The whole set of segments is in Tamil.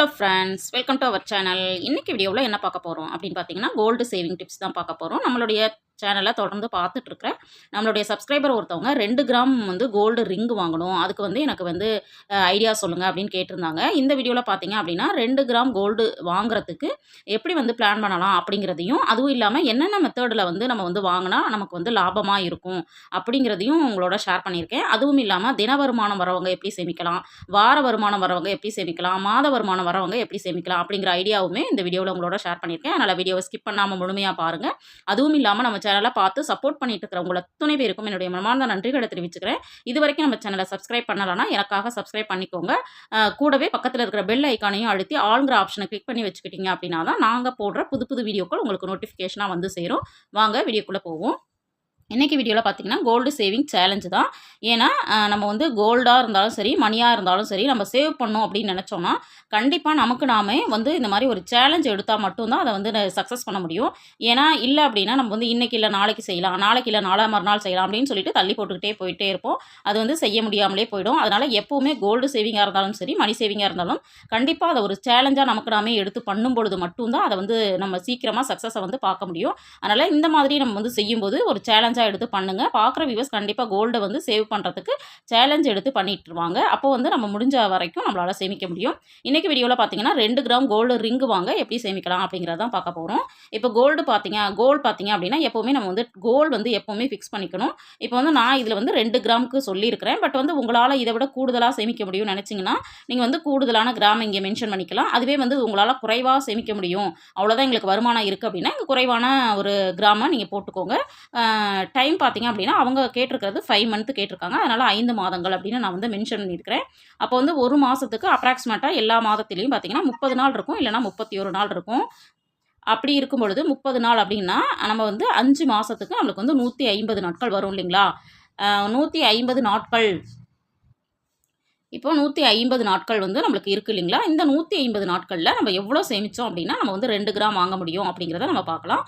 Hello friends welcome to our channel இன்னைக்கு வீடியோவில் என்ன பார்க்க போகிறோம் அப்படின்னு பார்த்தீங்கன்னா கோல்டு சேவிங் டிப்ஸ் தான் பார்க்க போகிறோம் நம்மளுடைய சேனலை தொடர்ந்து பார்த்துட்டு இருக்கிறேன் நம்மளுடைய சப்ஸ்கிரைபர் ஒருத்தவங்க ரெண்டு கிராம் வந்து கோல்டு ரிங் வாங்கணும். அதுக்கு வந்து எனக்கு வந்து ஐடியா சொல்லுங்கள் அப்படின்னு கேட்டிருந்தாங்க. இந்த வீடியோவில் பார்த்தீங்க அப்படின்னா ரெண்டு கிராம் கோல்டு வாங்குறதுக்கு எப்படி வந்து பிளான் பண்ணலாம் அப்படிங்கிறதையும் அதுவும் இல்லாமல் என்னென்ன மெத்தடில் வந்து நம்ம வந்து வாங்கினா நமக்கு வந்து லாபமாக இருக்கும் அப்படிங்கிறதையும் உங்களோட ஷேர் பண்ணியிருக்கேன். அதுவும் இல்லாமல் தின வருமானம் வரவங்க எப்படி சேமிக்கலாம் வார வருமானம் வரவங்க எப்படி சேமிக்கலாம் மாத வருமானம் வரவங்க எப்படி சேமிக்கலாம் அப்படிங்கிற ஐடியாவுமே இந்த வீடியோவில் உங்களோட ஷேர் பண்ணியிருக்கேன். அதனால் வீடியோவை ஸ்கிப் பண்ணாமல் முழுமையாக பாருங்கள் அதுவும் இல்லாமல் நம்ம சேனலை பார்த்து சப்போர்ட் பண்ணிட்டு இருக்கிற உங்களை துணை பேருக்கும் என்னுடைய மனமார்ந்த நன்றிகளை தெரிவிச்சுக்கிறேன். இது வரைக்கும் நம்ம சேனலை சப்ஸ்கிரைப் பண்ணலன்னா எனக்காக சப்ஸ்கிரைப் பண்ணிக்கோங்க. கூடவே பக்கத்தில் இருக்கிற பெல் ஐக்கானையும் அழுத்தி ஆளுங்கிற ஆப்ஷனை கிளிக் பண்ணி வச்சுக்கிட்டீங்க அப்படின்னா தான் நாங்கள் போடுற புது புது வீடியோக்கள் உங்களுக்கு நோட்டிஃபிகேஷனாக வந்து சேரும். வாங்க வீடியோக்குள்ளே போவோம். இன்றைக்கி வீடியோவில் பார்த்தீங்கன்னா கோல்டு சேவிங் சேலஞ்சு தான். ஏன்னா நம்ம வந்து கோல்டாக இருந்தாலும் சரி மணியாக இருந்தாலும் சரி நம்ம சேவ் பண்ணோம் அப்படின்னு நினச்சோன்னா கண்டிப்பாக நமக்கு நாமே வந்து இந்த மாதிரி ஒரு சேலஞ்ச் எடுத்தால் மட்டும்தான் அதை வந்து சக்ஸஸ் பண்ண முடியும். ஏன்னா இல்லை அப்படின்னா நம்ம வந்து இன்றைக்கி இல்லை நாளைக்கு செய்யலாம் நாளைக்கு இல்லை நாளா மறுநாள் செய்யலாம் அப்படின்னு சொல்லிட்டு தள்ளி போட்டுக்கிட்டே போயிட்டே இருப்போம். அது வந்து செய்ய முடியாமலே போயிடும். அதனால் எப்போவுமே கோல்டு சேவிங்காக இருந்தாலும் சரி மணி சேவிங்காக இருந்தாலும் கண்டிப்பாக அதை ஒரு சேலஞ்சாக நமக்கு நாமே எடுத்து பண்ணும் பொழுது மட்டும்தான் அதை வந்து நம்ம சீக்கிரமாக சக்ஸஸை வந்து பார்க்க முடியும். அதனால் இந்த மாதிரி நம்ம வந்து செய்யும்போது ஒரு சேலஞ்சாக எடுத்து பண்ணுங்கள் பார்க்குற வியூவர்ஸ் கண்டிப்பாக கோல்டை வந்து சேவ் பண்ணுறதுக்கு சேலஞ்ச் எடுத்து பண்ணிட்டுருவாங்க. அப்போ வந்து நம்ம முடிஞ்ச வரைக்கும் நம்மளால் சேமிக்க முடியும். இன்றைக்கி வீடியோவில் பார்த்தீங்கன்னா ரெண்டு கிராம் கோல்டு ரிங்கு வாங்க எப்படி சேமிக்கலாம் அப்படிங்கிறதான் பார்க்க போகிறோம் இப்போ கோல்டு பார்த்தீங்க கோல்டு பார்த்தீங்க அப்படின்னா எப்போவுமே நம்ம வந்து கோல்டு வந்து எப்போவுமே ஃபிக்ஸ் பண்ணிக்கணும். இப்போ வந்து நான் இதில் வந்து ரெண்டு கிராமுக்கு சொல்லியிருக்கிறேன். பட் வந்து உங்களால் இதை விட கூடுதலாக சேமிக்க முடியும்னு நினச்சிங்கன்னா நீங்கள் வந்து கூடுதலான கிராம் இங்கே மென்ஷன் பண்ணிக்கலாம். அதுவே வந்து உங்களால் குறைவாக சேமிக்க முடியும். அவ்வளோதான் எங்களுக்கு வருமானம் இருக்குது அப்படின்னா இங்கே குறைவான ஒரு கிராமை நீங்கள் போட்டுக்கோங்க. டைம் பார்த்தீங்க அப்படின்னா அவங்க கேட்டிருக்கிறது ஃபைவ் மந்த்து கேட்டிருக்காங்க. அதனால் ஐந்து மாதங்கள் அப்படின்னு நான் வந்து மென்ஷன் பண்ணியிருக்கிறேன். அப்போ வந்து ஒரு மாதத்துக்கு அப்ராக்சிமேட்டாக எல்லா மாதத்துலேயும் பார்த்தீங்கன்னா முப்பது நாள் இருக்கும். இல்லைனா முப்பத்தி ஒரு நாள் இருக்கும். அப்படி இருக்கும் பொழுது முப்பது நாள் அப்படின்னா நம்ம வந்து அஞ்சு மாதத்துக்கு நம்மளுக்கு வந்து நூற்றி ஐம்பது நாட்கள் வரும் இல்லைங்களா? நூற்றி ஐம்பது நாட்கள். இப்போ நூற்றி ஐம்பது நாட்கள் வந்து நம்மளுக்கு இருக்குது இல்லைங்களா? இந்த நூற்றி ஐம்பது நாட்களில் நம்ம எவ்வளோ சேமித்தோம் அப்படின்னா நம்ம வந்து ரெண்டு கிராம் வாங்க முடியும் அப்படிங்கிறத நம்ம பார்க்கலாம்.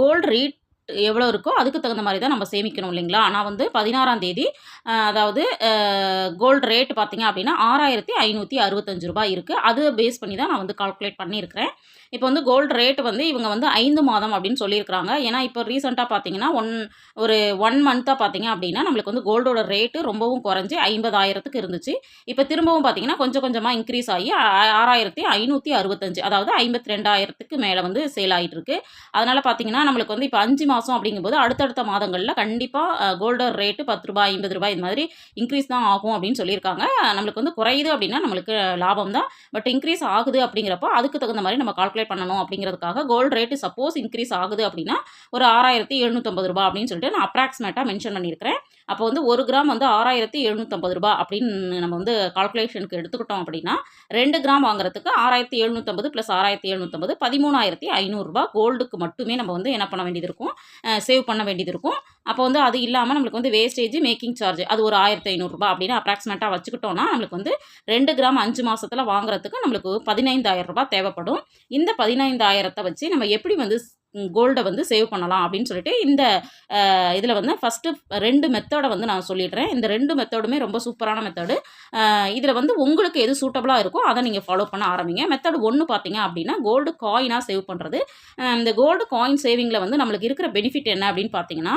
கோல்டு ரீட் எவ்வளோ இருக்கோ அதுக்கு தகுந்த மாதிரி தான் நம்ம சேமிக்கணும் இல்லைங்களா? நான் வந்து பதினாறாம் தேதி அதாவது கோல்டு ரேட் பார்த்தீங்க அப்படின்னா ஆறாயிரத்தி ஐநூற்றி அறுபத்தஞ்சு ரூபாய் இருக்குது அது பேஸ் பண்ணி தான் நான் வந்து கால்குலேட் பண்ணியிருக்கிறேன். இப்போ வந்து கோல்டு ரேட் வந்து இவங்க வந்து ஐந்து மாதம் அப்படின்னு சொல்லியிருக்கிறாங்க. ஏன்னா இப்போ ரீசெண்டாக பார்த்தீங்கன்னா ஒன் ஒரு ஒன் மந்த்தாக பார்த்தீங்க அப்படின்னா நம்மளுக்கு வந்து கோல்டோட ரேட்டு ரொம்பவும் குறைஞ்சி ஐம்பதாயிரத்துக்கு இருந்துச்சு. இப்போ திரும்பவும் பார்த்தீங்கன்னா கொஞ்சம் கொஞ்சமாக இன்க்ரீஸ் ஆகி ஆறாயிரத்தி ஐநூற்றி அறுபத்தஞ்சு அதாவது ஐம்பத்தி ரெண்டாயிரத்துக்கு மேலே வந்து சேல் ஆகிட்டு இருக்கு. அதனால் பார்த்தீங்கன்னா நம்மளுக்கு வந்து இப்போ அஞ்சு மாதம் அப்படிங்கும்போது அடுத்தடுத்த மாதங்களில் கண்டிப்பாக கோல்டர் ரேட்டு பத்து ரூபாய் ஐம்பது ரூபாய் இந்த மாதிரி இன்க்ரீஸ் தான் ஆகும் அப்படின்னு சொல்லியிருக்காங்க. நம்மளுக்கு வந்து குறையுது அப்படின்னா நம்மளுக்கு லாபம் தான். பட் இன்க்ரீஸ் ஆகுது அப்படிங்கிறப்போ அதுக்கு தகுந்த மாதிரி நம்ம கால்குலேட் பண்ணணும் அப்படிங்கிறதுக்காக கோல்டு ரேட்டு சப்போஸ் இன்க்ரீஸ் ஆகுது அப்படின்னா ஒரு ஆறாயிரத்தி எழுநூற்றம்பது ரூபாய் அப்படின்னு சொல்லிட்டு நான் அப்ராக்சிமேட்டாக மென்ஷன் பண்ணியிருக்கிறேன். அப்போ வந்து ஒரு கிராம் வந்து ஆறாயிரத்தி எழுநூற்றம்பது ரூபாய் அப்படின்னு நம்ம வந்து கால்குலேஷனுக்கு எடுத்துக்கிட்டோம் அப்படின்னா ரெண்டு கிராம் வாங்குறதுக்கு ஆறாயிரத்தி எழுநூற்றம்பது ப்ளஸ் ஆறாயிரத்தி எழுநூற்றம்பது பதிமூணாயிரத்தி ஐநூறுரூபா கோல்டுக்கு மட்டுமே நம்ம வந்து என்ன பண்ண வேண்டியது இருக்கும்? சேவ் பண்ண வேண்டியது இருக்கும். அப்போ வந்து அது இல்லாமல் நம்மளுக்கு வந்து வேஸ்டேஜ் மேக்கிங் சார்ஜ் அது ஒரு ஆயிரத்தி ஐநூறுரூபா அப்படின்னு அப்ராக்சிமேட்டாக வச்சுக்கிட்டோம்னா நம்மளுக்கு வந்து ரெண்டு கிராம் அஞ்சு மாதத்தில் வாங்குறதுக்கு நம்மளுக்கு பதினைந்தாயிரம் ரூபாய் தேவைப்படும். இந்த பதினைந்தாயிரத்தை வச்சு நம்ம எப்படி வந்து கோல்டை வந்து சேவ் பண்ணலாம் அப்படின்னு சொல்லிட்டு இந்த இதில் வந்து ஃபஸ்ட்டு ரெண்டு மெத்தடை வந்து நான் சொல்லிடுறேன். இந்த ரெண்டு மெத்தடுமே ரொம்ப சூப்பரான மெத்தடு இதில் வந்து உங்களுக்கு எது சூட்டபுளாக இருக்கோ அதை நீங்கள் ஃபாலோ பண்ண ஆரம்பிங்க. மெத்தடு ஒன்று பார்த்தீங்க அப்படின்னா கோல்டு காயினாக சேவ் பண்ணுறது இந்த கோல்டு காயின் சேவிங்கில் வந்து நம்மளுக்கு இருக்கிற பெனிஃபிட் என்ன அப்படின்னு பார்த்தீங்கன்னா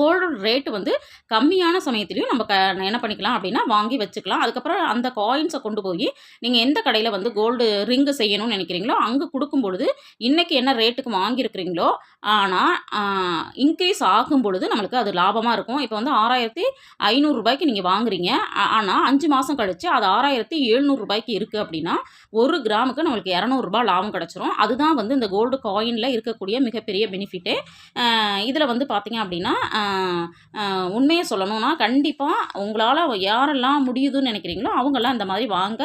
கோல்டு ரேட்டு வந்து கம்மியான சமயத்துலையும் நம்ம க என்ன பண்ணிக்கலாம் அப்படின்னா வாங்கி வச்சுக்கலாம். அதுக்கப்புறம் அந்த காயின்ஸை கொண்டு போய் நீங்கள் எந்த கடையில் வந்து கோல்டு ரிங்கு செய்யணும்னு நினைக்கிறீங்களோ அங்கே கொடுக்கும் பொழுது இன்றைக்கி என்ன ரேட்டுக்கு வாங்கியிருக்கிறீங்களோ ஆனால் இன்க்ரீஸ் ஆகும் பொழுது நம்மளுக்கு அது லாபமாக இருக்கும். இப்போ வந்து ஆறாயிரத்தி ஐநூறுரூபாய்க்கு நீங்கள் வாங்குறீங்க. ஆனால் அஞ்சு மாதம் கழித்து அது ஆறாயிரத்தி எழுநூறுபாய்க்கு இருக்குது அப்படின்னா ஒரு கிராமுக்கு நம்மளுக்கு இரநூறுபா லாபம் கிடச்சிரும். அதுதான் வந்து இந்த கோல்டு காயினில் இருக்கக்கூடிய மிகப்பெரிய பெனிஃபிட்டு இதில் வந்து பார்த்தீங்க அப்படின்னா உண்மையை சொல்லணும்னா கண்டிப்பாக உங்களால் யாரெல்லாம் முடியுதுன்னு நினைக்கிறீங்களோ அவங்கெல்லாம் இந்த மாதிரி வாங்க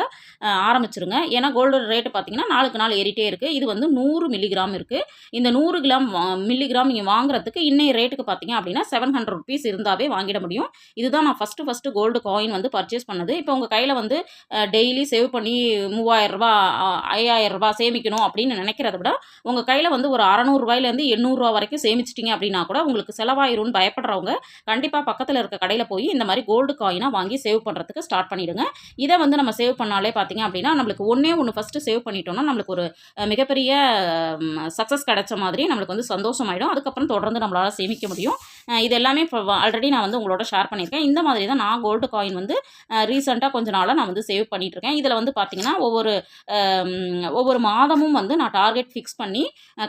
ஆரம்பிச்சிருங்க. ஏன்னா கோல்டு ரேட்டு பார்த்தீங்கன்னா நாளுக்கு நாள் ஏறிட்டே இருக்குது இது வந்து நூறு மில்லிகிராம் இருக்குது இந்த நூறு கிராம் மில்லிகிராம் நீங்கள் வாங்குறதுக்கு இன்னைய ரேட்டுக்கு பார்த்தீங்க அப்படின்னா செவன் ஹண்ட்ரட் ருபீஸ் இருந்தாவே வாங்கிட முடியும். இதுதான் நான் ஃபஸ்ட்டு ஃபஸ்ட்டு கோல்டு காயின் வந்து பர்ச்சேஸ் பண்ணது. இப்போ உங்கள் கையில் வந்து டெய்லி சேவ் பண்ணி மூவாயிரரூபா ஐயாயிரரூபா ஐயாயிரம் சேமிக்கணும் அப்படின்னு நினைக்கிறத விட உங்கள் கையில் வந்து ஒரு அறநூறுபாயிலேருந்து எண்ணூறுரூவா வரைக்கும் சேமிச்சிட்டிங்க அப்படின்னா கூட உங்களுக்கு செலவாயிரும்னு பயப்படுறவங்க கண்டிப்பாக பக்கத்தில் இருக்க கடையில் போய் இந்த மாதிரி கோல்டு காயினாக வாங்கி சேவ் பண்ணுறதுக்கு ஸ்டார்ட் பண்ணிவிடுங்க இதை வந்து நம்ம சேவ் பண்ணாலே பார்த்தீங்க அப்படின்னா நம்மளுக்கு ஒன்றே ஒன்று ஃபஸ்ட்டு சேவ் பண்ணிட்டோம்னா நம்மளுக்கு ஒரு மிகப்பெரிய சக்ஸஸ் கிடைச்ச மாதிரி நம்மளுக்கு வந்து சந்தோஷமாயிடும். அதுக்கப்புறம் தொடர்ந்து நம்மளால் சேமிக்க முடியும். இது எல்லாமே இப்போ ஆல்ரெடி நான் வந்து உங்களோட ஷேர் பண்ணியிருக்கேன். இந்த மாதிரி தான் நான் கோல்டு காயின் வந்து ரீசெண்டாக கொஞ்ச நாளாக நான் வந்து சேவ் பண்ணிகிட்ருக்கேன் இதில் வந்து பார்த்தீங்கன்னா ஒவ்வொரு ஒவ்வொரு மாதமும் வந்து நான் டார்கெட் ஃபிக்ஸ் பண்ணி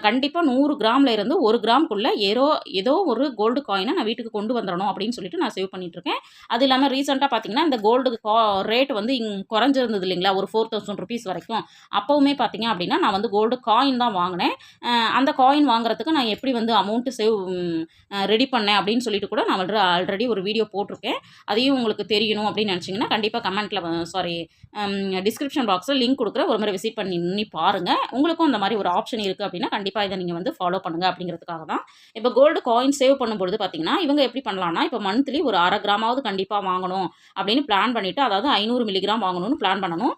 கண்டிப்பாக நூறு கிராமில் இருந்து ஒரு கிராம்குள்ளே ஏதோ ஏதோ ஒரு கோல்டு காயினை நான் வீட்டுக்கு கொண்டு வந்துடணும் அப்படின்னு சொல்லிட்டு நான் சேவ் பண்ணிகிட்ருக்கேன் அது இல்லாமல் ரீசெண்டாக பார்த்தீங்கன்னா இந்த கோல்டு கா ரேட் வந்து இங் குறைஞ்சிருந்தது இல்லைங்களா? ஒரு ஃபோர் தௌசண்ட் ருபீஸ் வரைக்கும். அப்போவுமே பார்த்தீங்க அப்படின்னா நான் வந்து கோல்டு காயின் தான் வாங்கினேன். அந்த காயின் வாங்குறதுக்கு நான் எப்படி வந்து அமௌண்ட்டு சேவ் ரெடி பண்ண பண்ணேன் அப்படின்னு சொல்லிட்டு கூட நான் ஆல்ரெடி ஒரு வீடியோ போட்டிருக்கேன். அதையும் உங்களுக்கு தெரியணும் அப்படின்னு நினச்சிங்கன்னா கண்டிப்பாக கமெண்ட்டில் சாரி டிஸ்கிரிப்ஷன் பாக்ஸில் லிங்க் um, கொடுக்குறேன் ஒரு முறை விசிட் பண்ணி பண்ணி பாருங்கள் உங்களுக்கும் அந்த மாதிரி ஒரு ஆப்ஷன் இருக்குது அப்படின்னா கண்டிப்பாக இதை நீங்கள் வந்து ஃபாலோ பண்ணுங்கள் அப்படிங்கிறதுக்காக தான். இப்போ கோல்டு காயின் சேவ் பண்ணும்பொழுது பார்த்தீங்கன்னா இவங்க எப்படி பண்ணலாம்னா இப்போ மந்த்லி ஒரு அரை கிராமாவது கண்டிப்பாக வாங்கணும் அப்படின்னு பிளான் பண்ணிவிட்டு அதாவது ஐநூறு மில்லிகிராம் வாங்கணும்னு பிளான் பண்ணணும்.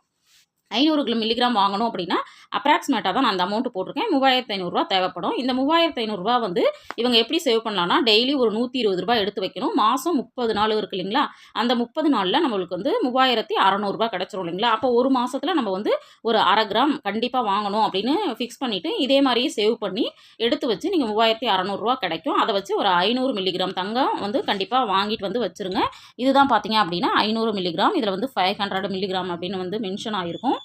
ஐநூறு கிலோ மில்லிகிராம் வாங்கணும் அப்படின்னா அப்ராக்சிமேட்டாக தான் நான் அந்த அமௌண்ட் போட்டிருக்கேன். மூவாயிரத்து ஐநூறுரூவா தேவைப்படும். இந்த மூவாயிரத்து ஐநூறுரூவா வந்து இவங்க எப்படி சேவ் பண்ணலாம்னா டெய்லி ஒரு நூற்றி இருபது ரூபாய் எடுத்து வைக்கணும். மாதம் முப்பது நாள் இருக்கு இல்லைங்களா? அந்த முப்பது நாளில் நம்மளுக்கு வந்து மூவாயிரத்தி அறநூறுரூவா கிடச்சிரும் இல்லைங்களா? அப்போ ஒரு மாதத்தில் நம்ம வந்து ஒரு அரை கிராம் கண்டிப்பாக வாங்கணும் அப்படின்னு ஃபிக்ஸ் பண்ணிவிட்டு இதே மாதிரியே சேவ் பண்ணி எடுத்து வச்சு நீங்கள் மூவாயிரத்தி அறநூறுரூவா கிடைக்கும். அதை வச்சு ஒரு ஐநூறு மில்லிகிராம் தங்கம் வந்து கண்டிப்பாக வாங்கிட்டு வந்து வச்சுருங்க. இதுதான் பார்த்தீங்க அப்படின்னா ஐநூறு மில்லிகிராம் இதில் வந்து ஃபைவ் ஹண்ட்ரட் மில்லிகிராம் அப்படின்னு வந்து மென்ஷன் ஆகிருக்கும்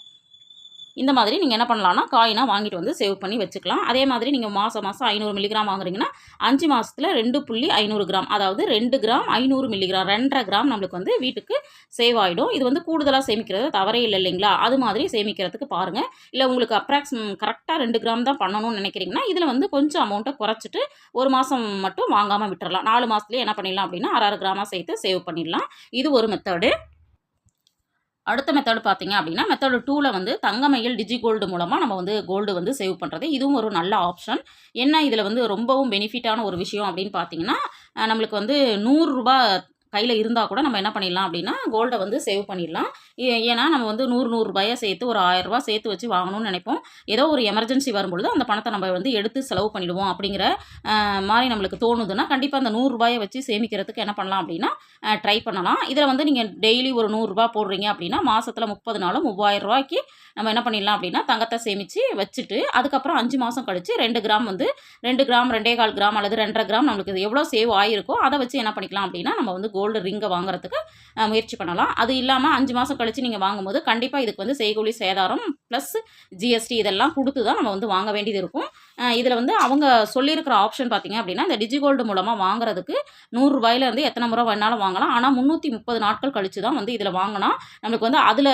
இந்த மாதிரி நீங்கள் என்ன பண்ணலாம்னா காயினாக வாங்கிட்டு வந்து சேவ் பண்ணி வச்சுக்கலாம். அதே மாதிரி நீங்கள் மாதம் மாதம் ஐநூறு மில்லிகிராம் வாங்குறீங்கன்னா அஞ்சு மாதத்தில் ரெண்டு புள்ளி ஐநூறு கிராம் அதாவது ரெண்டு கிராம் ஐநூறு மில்லிகிராம் ரெண்டரை கிராம் நம்மளுக்கு வந்து வீட்டுக்கு சேவ் ஆகிடும் இது வந்து கூடுதலாக சேமிக்கிறது தவறே இல்லை இல்லைங்களா? அது மாதிரி சேமிக்கிறதுக்கு பாருங்கள் இல்லை உங்களுக்கு அப்ராக்ஸ் கரெக்டாக ரெண்டு கிராம் தான் பண்ணணும்னு நினைக்கிறீங்கன்னா இதில் வந்து கொஞ்சம் அமௌண்ட்டை குறைச்சிட்டு ஒரு மாதம் மட்டும் வாங்காமல் விட்டுறலாம். நாலு மாதத்துலேயே என்ன பண்ணிடலாம் அப்படின்னா அரை கிராமாக சேர்த்து சேவ் பண்ணிடலாம். இது ஒரு மெத்தடு அடுத்த மெத்தடு பார்த்தீங்க அப்படின்னா மெத்தடு டூவில் வந்து தங்கமயில் டிஜி கோல்டு மூலமாக நம்ம வந்து கோல்டு வந்து சேவ் பண்ணுறது இதுவும் ஒரு நல்ல ஆப்ஷன் என்ன இதில் வந்து ரொம்பவும் பெனிஃபிட்டான ஒரு விஷயம் அப்படின்னு பார்த்தீங்கன்னா நம்மளுக்கு வந்து நூறுரூபா கையில் இருந்தால் கூட நம்ம என்ன பண்ணிடலாம் அப்படின்னா கோல்டை வந்து சேவ் பண்ணிடலாம். ஏ- ஏன்னா நம்ம வந்து நூறு நூறுரூபாயை சேர்த்து ஒரு ஆயிரரூபா சேர்த்து வச்சு வாங்கணும்னு நினைப்போம். ஏதோ ஒரு எமர்ஜென்சி வரும்பொழுது அந்த பணத்தை நம்ம வந்து எடுத்து செலவு பண்ணிடுவோம் அப்படிங்கிற மாதிரி நம்மளுக்கு தோணுதுன்னா கண்டிப்பாக அந்த நூறுரூபாயை வச்சு சேமிக்கிறதுக்கு என்ன பண்ணலாம் அப்படின்னா ட்ரை பண்ணலாம். இதில் வந்து நீங்கள் டெய்லி ஒரு நூறுரூபா போடுறீங்க அப்படின்னா மாதத்தில் முப்பது நாளும் மூவாயிரம் ரூபாய்க்கு நம்ம என்ன பண்ணிடலாம் அப்படின்னா தங்கத்தை சேமித்து வச்சுட்டு அதுக்கப்புறம் அஞ்சு மாதம் கழித்து ரெண்டு கிராம் வந்து ரெண்டு கிராம் ரெண்டே கால் கிராம் அல்லது ரெண்டரை கிராம் நம்மளுக்கு இது எவ்வளோ சேவ் ஆகிருக்கோ அதை வச்சு என்ன பண்ணிக்கலாம் அப்படின்னா நம்ம வந்து கோல்டு ரிங்கை வாங்குறதுக்கு முயற்சி பண்ணலாம். அது இல்லாமல் அஞ்சு மாதம் கழித்து நீங்கள் வாங்கும்போது கண்டிப்பாக இதுக்கு வந்து செய்கூலி சேதாரம் ப்ளஸ் ஜிஎஸ்டி இதெல்லாம் கொடுத்து தான் நம்ம வந்து வாங்க வேண்டியது இருக்கும். இதில் வந்து அவங்க சொல்லியிருக்கிற ஆப்ஷன் பார்த்தீங்க அப்படின்னா இந்த டிஜி கோல்டு மூலமாக வாங்குறதுக்கு நூறுரூபாயிலேருந்து எத்தனை முறை வேணாலும் வாங்கலாம். ஆனால் முந்நூற்றி முப்பது நாட்கள் கழித்து தான் வந்து இதில் வாங்கினா நம்மளுக்கு வந்து அதில்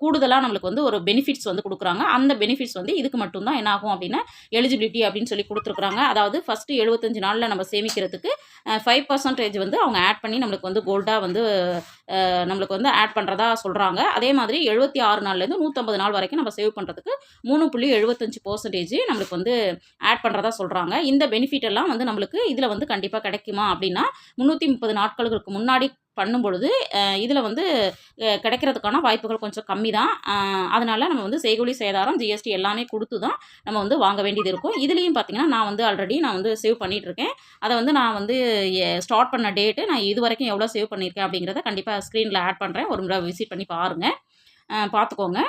கூடுதலாக நம்மளுக்கு வந்து ஒரு பெனிஃபிட்ஸ் வந்து கொடுக்குறாங்க. அந்த பெனிஃபிட்ஸ் வந்து இதுக்கு மட்டும்தான் என்ன ஆகும் அப்படின்னா எலிஜிபிலிட்டி அப்படின்னு சொல்லி கொடுத்துருக்குறாங்க. அதாவது ஃபஸ்ட்டு எழுபத்தஞ்சு நாளில் நம்ம சேமிக்கிறதுக்கு ஃபைவ் பர்சன்டேஜ் வந்து அவங்க ஆட் பண்ணி நம்மளுக்கு வந்து கோல்டாக வந்து நம்மளுக்கு வந்து ஆட் பண்ணுறதா சொல்கிறாங்க அதே மாதிரி எழுபத்தி ஆறு நாள்லேருந்து நூற்றம்பது நாள் வரைக்கும் நம்ம சேவ் பண்ணுறதுக்கு மூணு புள்ளி எழுபத்தஞ்சு பர்சன்டேஜ் நம்மளுக்கு வந்து ஆட் பண்ணுறதா சொல்கிறாங்க இந்த பெனிஃபிட் எல்லாம் வந்து நம்மளுக்கு இதில் வந்து கண்டிப்பாக கிடைக்குமா அப்படின்னா முந்நூற்றி முப்பது நாட்களுக்கு முன்னாடி பண்ணும் பொழுது இதில் வந்து கிடைக்கிறதுக்கான வாய்ப்புகள் கொஞ்சம் கம்மி தான் அதனால் நம்ம வந்து செய்கூலி சேதாரம் ஜிஎஸ்டி எல்லாமே கொடுத்து தான் நம்ம வந்து வாங்க வேண்டியது இருக்கும். இதுலேயும் பார்த்தீங்கன்னா நான் வந்து ஆல்ரெடி நான் வந்து சேவ் பண்ணிகிட்ருக்கேன் இருக்கேன் அதை வந்து நான் வந்து ஸ்டார்ட் பண்ண டேட்டு நான் இது வரைக்கும் எவ்வளோ சேவ் பண்ணியிருக்கேன் அப்படிங்கிறத கண்டிப்பாக ஸ்க்ரீனில் ஆட் பண்ணுறேன் ஒரு முறை விசிட் பண்ணி பாருங்கள் பார்த்துக்கோங்க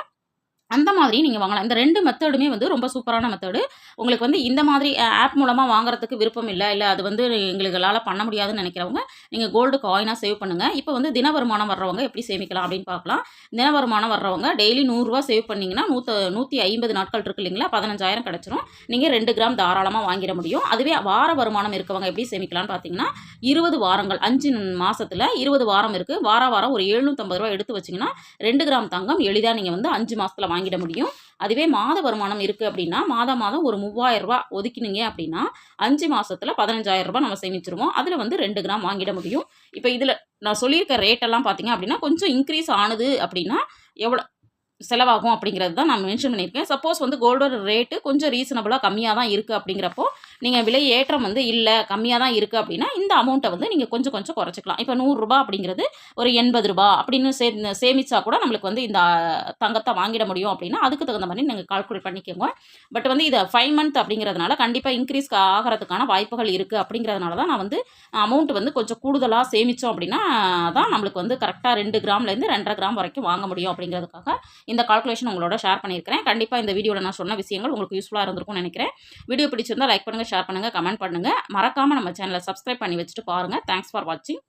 அந்த மாதிரி நீங்கள் வாங்கலாம். இந்த ரெண்டு மெத்தடுமே வந்து ரொம்ப சூப்பரான மெத்தடு உங்களுக்கு வந்து இந்த மாதிரி ஆப் மூலமாக வாங்குறதுக்கு விருப்பம் இல்லை இல்லை அது வந்து எங்களுக்களால் பண்ண முடியாதுன்னு நினைக்கிறவங்க நீங்கள் கோல்டு காயினாக சேவ் பண்ணுங்கள் இப்போ வந்து தின வருமானம் வர்றவங்க எப்படி சேமிக்கலாம் அப்படின்னு பார்க்கலாம் தின வருமானம் வர்றவங்க டெய்லி நூறுரூவா சேவ் பண்ணிங்கன்னா நூற்று நூற்றி ஐம்பது நாட்கள் இருக்கு இல்லைங்களா? பதினஞ்சாயிரம் கிடச்சிரும். நீங்கள் ரெண்டு கிராம் தாராளமாக வாங்கிட முடியும். அதுவே வார வருமானம் இருக்கவங்க எப்படி சேமிக்கலாம்னு பார்த்தீங்கன்னா இருபது வாரங்கள் அஞ்சு மாதத்தில் இருபது வாரம் இருக்குது வார வாரம் ஒரு எழுநூற்றம்பது ரூபா எடுத்து வச்சிங்கன்னா ரெண்டு கிராம் தங்கம் எளிதாக நீங்கள் வந்து அஞ்சு மாதத்தில் வாங்கி வாங்கிட முடியும். அதுவே மாத வருமானம் இருக்குது அப்படின்னா மாதம் மாதம் ஒரு மூவாயிரம் ரூபா ஒதுக்கினீங்க அப்படின்னா அஞ்சு மாதத்தில் பதினஞ்சாயிரம் ரூபாய் நம்ம சேமிச்சிருவோம். அதில் வந்து ரெண்டு கிராம் வாங்கிட முடியும். இப்போ இதில் நான் சொல்லியிருக்க ரேட்டெல்லாம் பார்த்தீங்க அப்படின்னா கொஞ்சம் இன்க்ரீஸ் ஆனது அப்படின்னா எவ்வளோ செலவாகும் அப்படிங்கிறது தான் நான் மென்ஷன் பண்ணியிருக்கேன். சப்போஸ் வந்து கோல்டோட ரேட்டு கொஞ்சம் ரீசனபுளாக கம்மியாக தான் இருக்குது அப்படிங்கிறப்போ நீங்கள் விலை ஏற்றம் வந்து இல்லை கம்மியாக தான் இருக்குது அப்படின்னா இந்த அமௌண்ட்டை வந்து நீங்கள் கொஞ்சம் கொஞ்சம் குறைச்சிக்கலாம். இப்போ நூறுரூபா அப்படிங்கிறது ஒரு எண்பது ரூபா அப்படின்னு சே சேமிச்சா கூட நம்மளுக்கு வந்து இந்த தங்கத்தை வாங்கிட முடியும் அப்படின்னா அதுக்கு தகுந்த மாதிரி நீங்கள் கால்குலேட் பண்ணிக்கோங்க. பட் வந்து இதை ஃபைவ் மந்த் அப்படிங்கிறதுனால கண்டிப்பாக இன்க்ரீஸ் ஆகிறதுக்கான வாய்ப்புகள் இருக்குது அப்படிங்கிறதுனால தான் நான் வந்து அமௌண்ட் வந்து கொஞ்சம் கூடுதலாக சேமித்தோம் அப்படின்னா தான் நம்மளுக்கு வந்து கரெக்டாக ரெண்டு கிராம்லேருந்து ரெண்டரை கிராம் வரைக்கும் வாங்க முடியும் அப்படிங்கிறதுக்காக இந்த கால்குலேஷன் உங்களோட ஷேர் பண்ணியிருக்கிறேன். கண்டிப்பாக இந்த வீடியோவில் நான் சொன்ன விஷயங்கள் உங்களுக்கு யூஸ்ஃபுல்லாக இருந்திருக்கும்னு நினைக்கிறேன். வீடியோ பிடிச்சிருந்தால் லைக் பண்ணுங்கள் ஷேர் பண்ணுங்கள் கமெண்ட் பண்ணுங்கள் மறக்காமல் நம்ம சேனலை சப்ஸ்கிரைப் பண்ணி வச்சுட்டு பாருங்கள் தேங்க்ஸ் ஃபார் வாட்சிங்